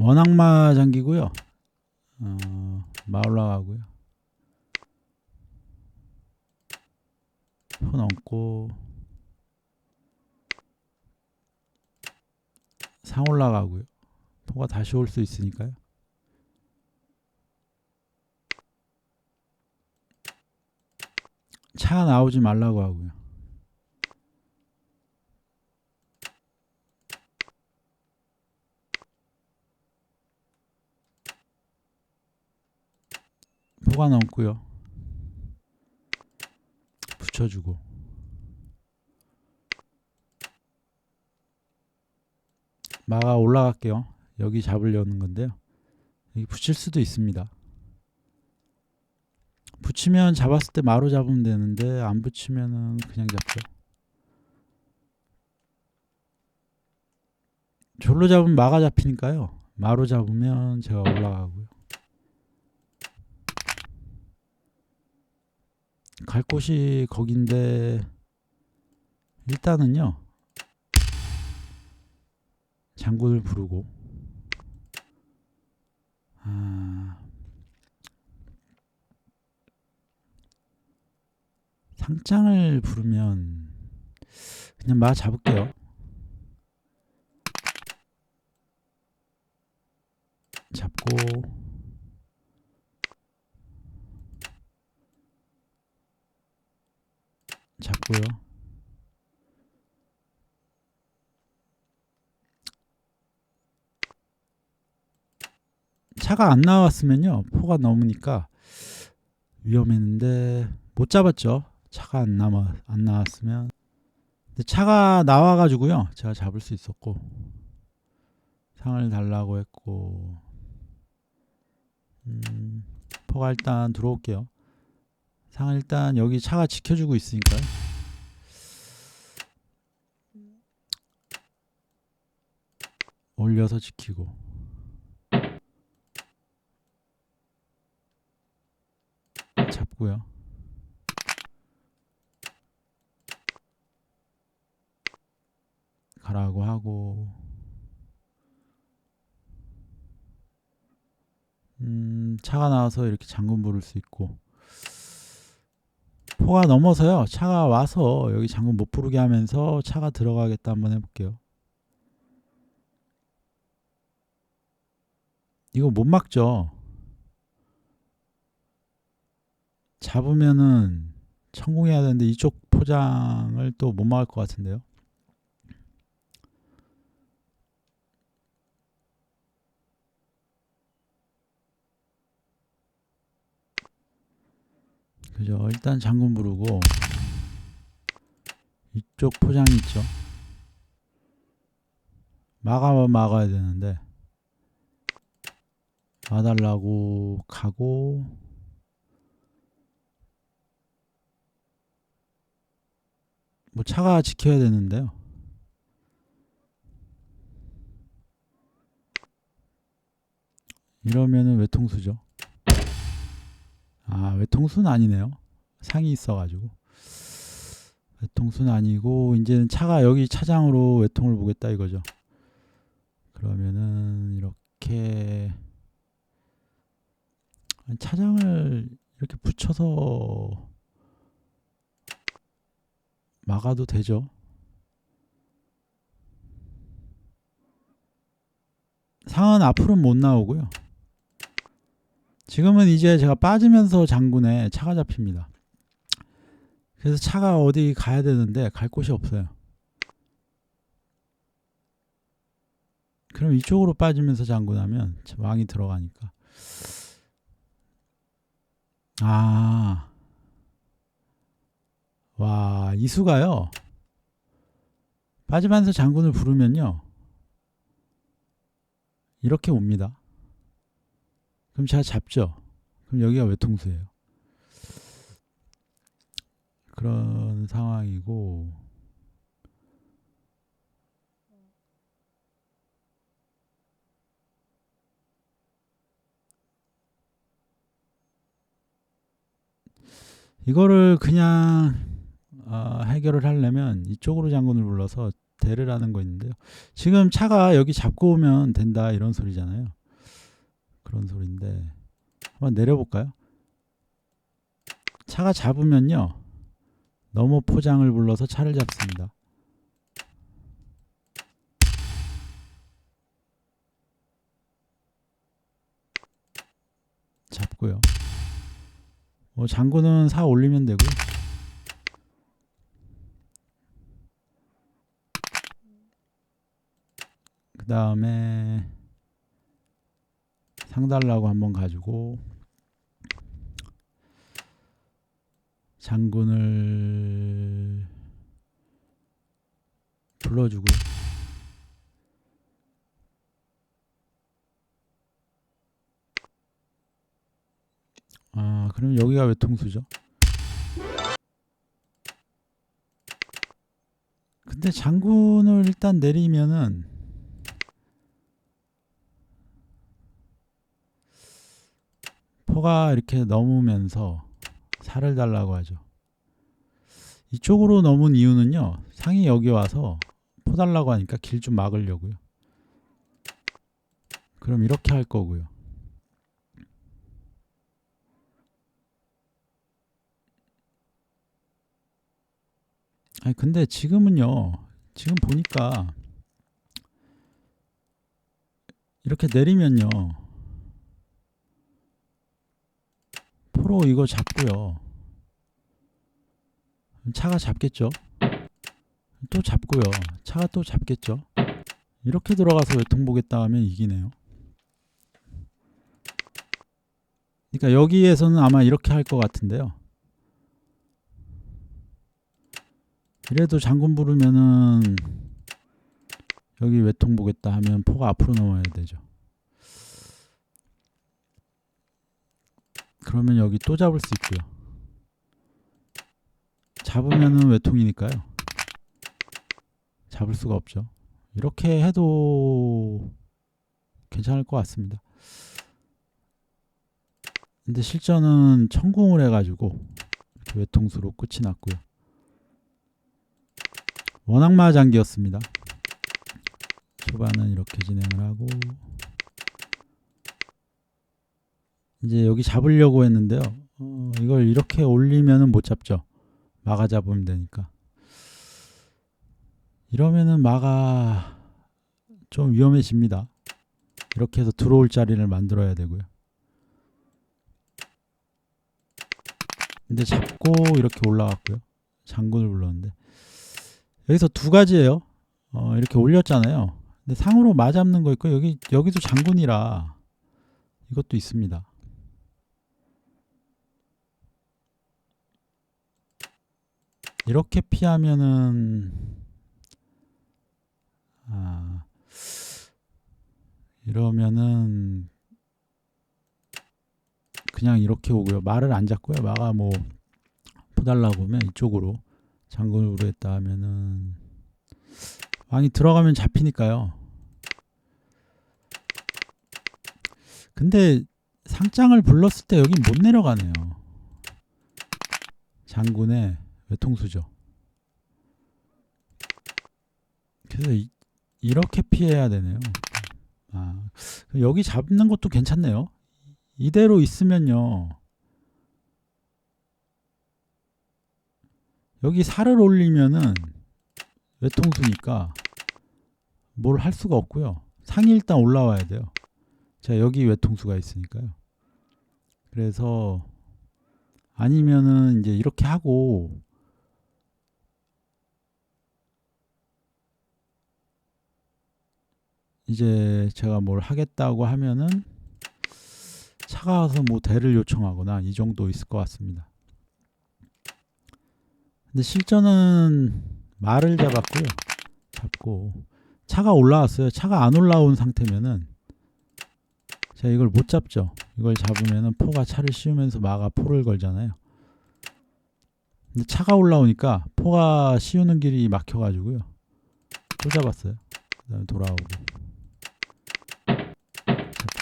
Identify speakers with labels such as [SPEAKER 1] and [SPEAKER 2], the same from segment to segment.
[SPEAKER 1] 원악마 장기고요. 어, 마 올라가고요. 포 넘고 상 올라가고요. 포가 다시 올 수 있으니까요. 차 나오지 말라고 하고요. 포가 넘고요. 붙여주고 마가 올라갈게요. 여기 잡으려는 건데요. 여기 붙일 수도 있습니다. 붙이면 잡았을 때 마로 잡으면 되는데 안 붙이면은 그냥 잡죠. 졸로 잡으면 마가 잡히니까요. 마로 잡으면 제가 올라가고요. 갈 곳이 거긴데 일단은요. 장군을 부르고 아, 상장을 부르면 그냥 마 잡을게요. 잡고 잡고요. 차가 안 나왔으면요. 포가 넘으니까 위험했는데 못 잡았죠. 차가 안 남아 안 나왔으면 근데 차가 나와 가지고요. 제가 잡을 수 있었고 상을 달라고 했고 음, 포가 일단 들어올게요. 상을 일단 여기 차가 지켜주고 있으니까요. 올려서 지키고 잡고요. 가라고 하고 음, 차가 나와서 이렇게 장군 부를 수 있고 포가 넘어서요. 차가 와서 여기 장군 못 부르게 하면서 차가 들어가겠다 한번 해볼게요. 이거 못 막죠. 잡으면은 성공해야 되는데 이쪽 포장을 또 못 막을 것 같은데요. 그죠. 일단 장군 부르고 이쪽 포장이 있죠. 막아 막아야 되는데 와달라고 가고 뭐 차가 지켜야 되는데요. 이러면은 외통수죠. 아 외통수는 아니네요. 상이 있어가지고 외통수는 아니고 이제는 차가 여기 차장으로 외통을 보겠다 이거죠. 그러면은 이렇게 차장을 이렇게 붙여서 막아도 되죠. 상은 앞으로는 못 나오고요. 지금은 이제 제가 빠지면서 장군에 차가 잡힙니다. 그래서 차가 어디 가야 되는데 갈 곳이 없어요. 그럼 이쪽으로 빠지면서 장군하면 왕이 들어가니까. 아. 와, 이수가요. 빠지면서 장군을 부르면요. 이렇게 옵니다. 그럼 제가 잡죠. 그럼 여기가 외통수예요. 그런 상황이고 이거를 그냥 어, 해결을 하려면 이쪽으로 장군을 불러서 대를 하는 거 있는데요. 지금 차가 여기 잡고 오면 된다 이런 소리잖아요. 그런 소리인데 한번 내려볼까요? 차가 잡으면요. 너무 포장을 불러서 차를 잡습니다. 잡고요. 뭐 장구는 사 올리면 되고요. 그 다음에 상달라고 한번 가지고 장군을 불러주고 아 그럼 여기가 외통수죠 근데 장군을 일단 내리면은 포가 이렇게 넘으면서 살을 달라고 하죠. 이쪽으로 넘은 이유는요. 상이 여기 와서 포 달라고 하니까 길 좀 막으려고요. 그럼 이렇게 할 거고요. 아니 근데 지금은요. 지금 보니까 이렇게 내리면요. 포로 이거 잡고요. 차가 잡겠죠. 또 잡고요. 차가 또 잡겠죠. 이렇게 들어가서 외통 보겠다 하면 이기네요. 그러니까 여기에서는 아마 이렇게 할 것 같은데요. 이래도 장군 부르면은 여기 외통 보겠다 하면 포가 앞으로 넘어야 되죠. 그러면 여기 또 잡을 수 있고요. 잡으면은 외통이니까요. 잡을 수가 없죠. 이렇게 해도 괜찮을 것 같습니다. 근데 실전은 천궁을 해가지고 이렇게 외통수로 끝이 났고요. 원악마 장기였습니다. 초반은 이렇게 진행을 하고 이제 여기 잡으려고 했는데요. 어, 이걸 이렇게 올리면은 못 잡죠. 마가 잡으면 되니까. 이러면은 마가 좀 위험해집니다. 이렇게 해서 들어올 자리를 만들어야 되고요. 근데 잡고 이렇게 올라갔고요. 장군을 불렀는데 여기서 두 가지예요. 어, 이렇게 올렸잖아요. 근데 상으로 마 잡는 거 있고 여기 여기도 장군이라 이것도 있습니다. 이렇게 피하면은 아 이러면은 그냥 이렇게 오고요. 말을 안 잡고요. 마가 뭐 포달라고 하면 이쪽으로 장군을 우려했다 하면은 왕이 들어가면 잡히니까요. 근데 상장을 불렀을 때 여긴 못 내려가네요. 장군의 외통수죠. 그래서 이, 이렇게 피해야 되네요. 아, 여기 잡는 것도 괜찮네요. 이대로 있으면요. 여기 살을 올리면은 외통수니까 뭘 할 수가 없고요. 상이 일단 올라와야 돼요. 자, 여기 외통수가 있으니까요. 그래서 아니면은 이제 이렇게 하고 이제 제가 뭘 하겠다고 하면은 차가워서 뭐 대를 요청하거나 이 정도 있을 것 같습니다. 근데 실전은 말을 잡았고요. 잡고 차가 올라왔어요. 차가 안 올라온 상태면은 제가 이걸 못 잡죠. 이걸 잡으면은 포가 차를 씌우면서 마가 포를 걸잖아요. 근데 차가 올라오니까 포가 씌우는 길이 막혀가지고요. 또 잡았어요. 그 다음에 돌아오고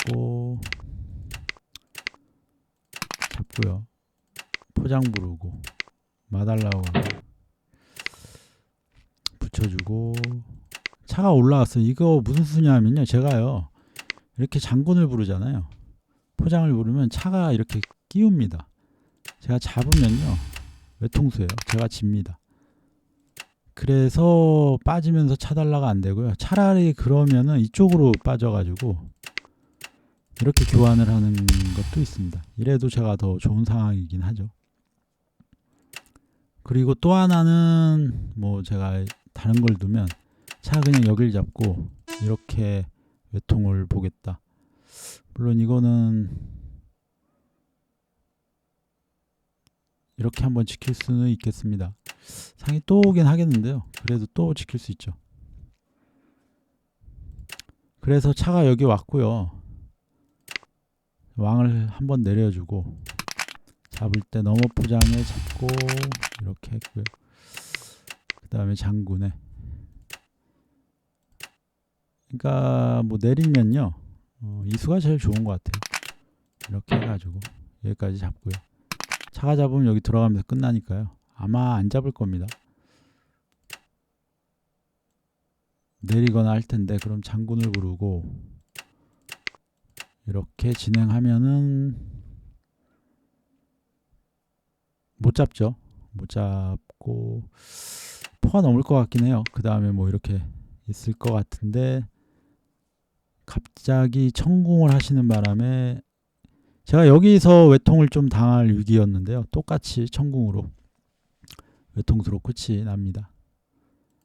[SPEAKER 1] 잡고 잡고요. 포장 부르고 마달라고 붙여주고 차가 올라왔어요. 이거 무슨 수냐면요. 제가요 이렇게 장군을 부르잖아요. 포장을 부르면 차가 이렇게 끼웁니다. 제가 잡으면요 외통수예요. 제가 집니다. 그래서 빠지면서 차달라가 안 되고요. 차라리 그러면은 이쪽으로 빠져가지고 이렇게 교환을 하는 것도 있습니다. 이래도 제가 더 좋은 상황이긴 하죠. 그리고 또 하나는 뭐 제가 다른 걸 두면 차 그냥 여길 잡고 이렇게 외통을 보겠다. 물론 이거는 이렇게 한번 지킬 수는 있겠습니다. 상이 또 오긴 하겠는데요. 그래도 또 지킬 수 있죠. 그래서 차가 여기 왔고요. 왕을 한번 내려주고 잡을 때 너머 포장에 잡고 이렇게 했고요. 그 다음에 장군에 그러니까 뭐 내리면요 어, 이수가 제일 좋은 것 같아요. 이렇게 해가지고 여기까지 잡고요. 차가 잡으면 여기 들어가면서 끝나니까요. 아마 안 잡을 겁니다. 내리거나 할 텐데 그럼 장군을 부르고 이렇게 진행하면은 못 잡죠. 못 잡고 포가 넘을 것 같긴 해요. 그 다음에 뭐 이렇게 있을 것 같은데 갑자기 천궁을 하시는 바람에 제가 여기서 외통을 좀 당할 위기였는데요. 똑같이 천궁으로 외통수로 끝이 납니다.